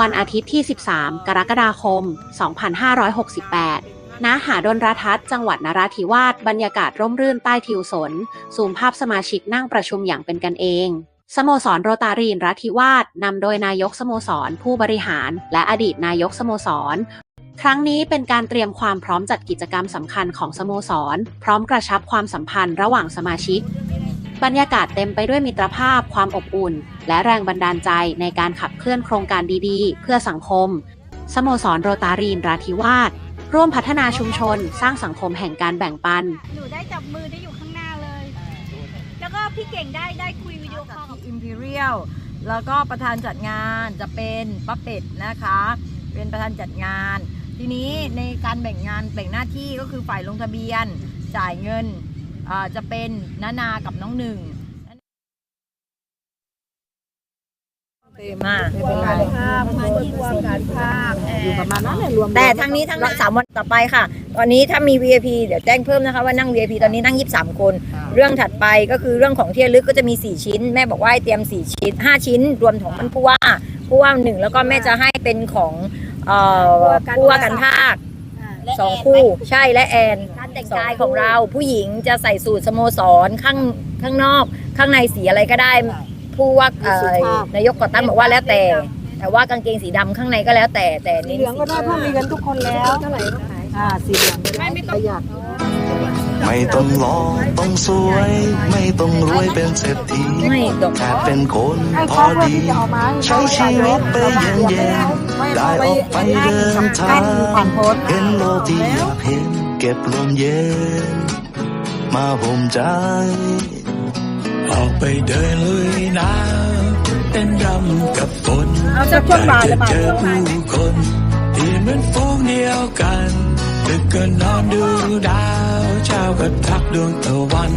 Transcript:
วันอาทิตย์ที่ 13 กรกฎาคม 2568 ณ หาดนรทัศน์จังหวัดนราธิวาส บรรยากาศร่มรื่นใต้ทิวสน ซูมภาพสมาชิกนั่งประชุมอย่างเป็นกันเอง สโมสรโรตารีนราธิวาสนำโดยนายกสโมสร ผู้บริหาร และอดีตนายกสโมสร ครั้งนี้เป็นการเตรียมความพร้อมจัดกิจกรรมสำคัญของสโมสร พร้อมกระชับความสัมพันธ์ระหว่างสมาชิก บรรยากาศเต็มไปด้วยมิตรภาพ ความอบอุ่น และแรงบันดาลใจในการขับเคลื่อนโครงการดีๆ เพื่อสังคม สโมสรโรตารีนราธิวาสร่วมพัฒนาชุมชน สร้างสังคมแห่งการแบ่งปัน หนูได้จับมือได้อยู่ข้างหน้าเลย แล้วก็พี่เก่งได้ได้คุยวิดีโอคอลกับอิมพีเรียลแล้วก็ประธานจัดงานจะเป็นป้าเป็ดนะคะ เป็นประธานจัดงาน ทีนี้ในการแบ่งงานแบ่งหน้าที่ก็คือฝ่ายลงทะเบียน จ่ายเงินอ่า จะเป็นนานากับน้องหนึ่งเต็มมากไม่เป็นไรอยู่ประมาณนั้นแหละรวมแต่ทั้งนี้ทั้งนั้นสามวันต่อไปค่ะ ตอนนี้ถ้ามี VIP เดี๋ยวแจ้งเพิ่มนะคะว่านั่ง VIP ตอนนี้นั่ง 23 คน เรื่องถัดไปก็คือเรื่องของที่ระลึกก็จะมี 4 ชิ้น แม่บอกว่าให้เตรียม 4 ชิ้น 5 ชิ้น รวมของมันผู้ว่าผู้ว่าหนึ่งแล้วก็แม่จะให้เป็นของเอ่อผู้ว่าการภาค สองคู่ ใช่และแอนการแต่งกายของเราผู้หญิงจะใส่สูทสโมสรข้างข้างนอก ข้างในสีอะไรก็ได้ผู้ว่าเอ่อนายกก่อตั้งบอกว่าแล้วแต่ แต่ว่ากางเกงสีดำข้างในก็แล้วแต่แต่สีเน้นเหลืองก็ได้เพราะมีกันทุกคนแล้วเท่าไหร่ก็ขายอ่าสีเหลืองประหยัด ไม่ต้องหล่อต้องสวย ไม่ต้องรวยเป็นเศรษฐีไม่ดอกแค่เป็นคนให้พครออบครัวดีที่จะเอามาใช้ชีวิตไปเย็นเย็นๆได้ออกไปเดินทางผ่านโพสต์เห็นโลกที่อยากเห็นเก็บลมเย็น มาห่มใจ ออกไปเดินลุยน้ำเต้นรำกับฝนเอาสักช่วงบ่ายจะบ่ายเจอผู้คนที่เหมือนฝูงเดียวกัน ดึกก็นอนดูดาวเช้าก็ทักดวงตะวัน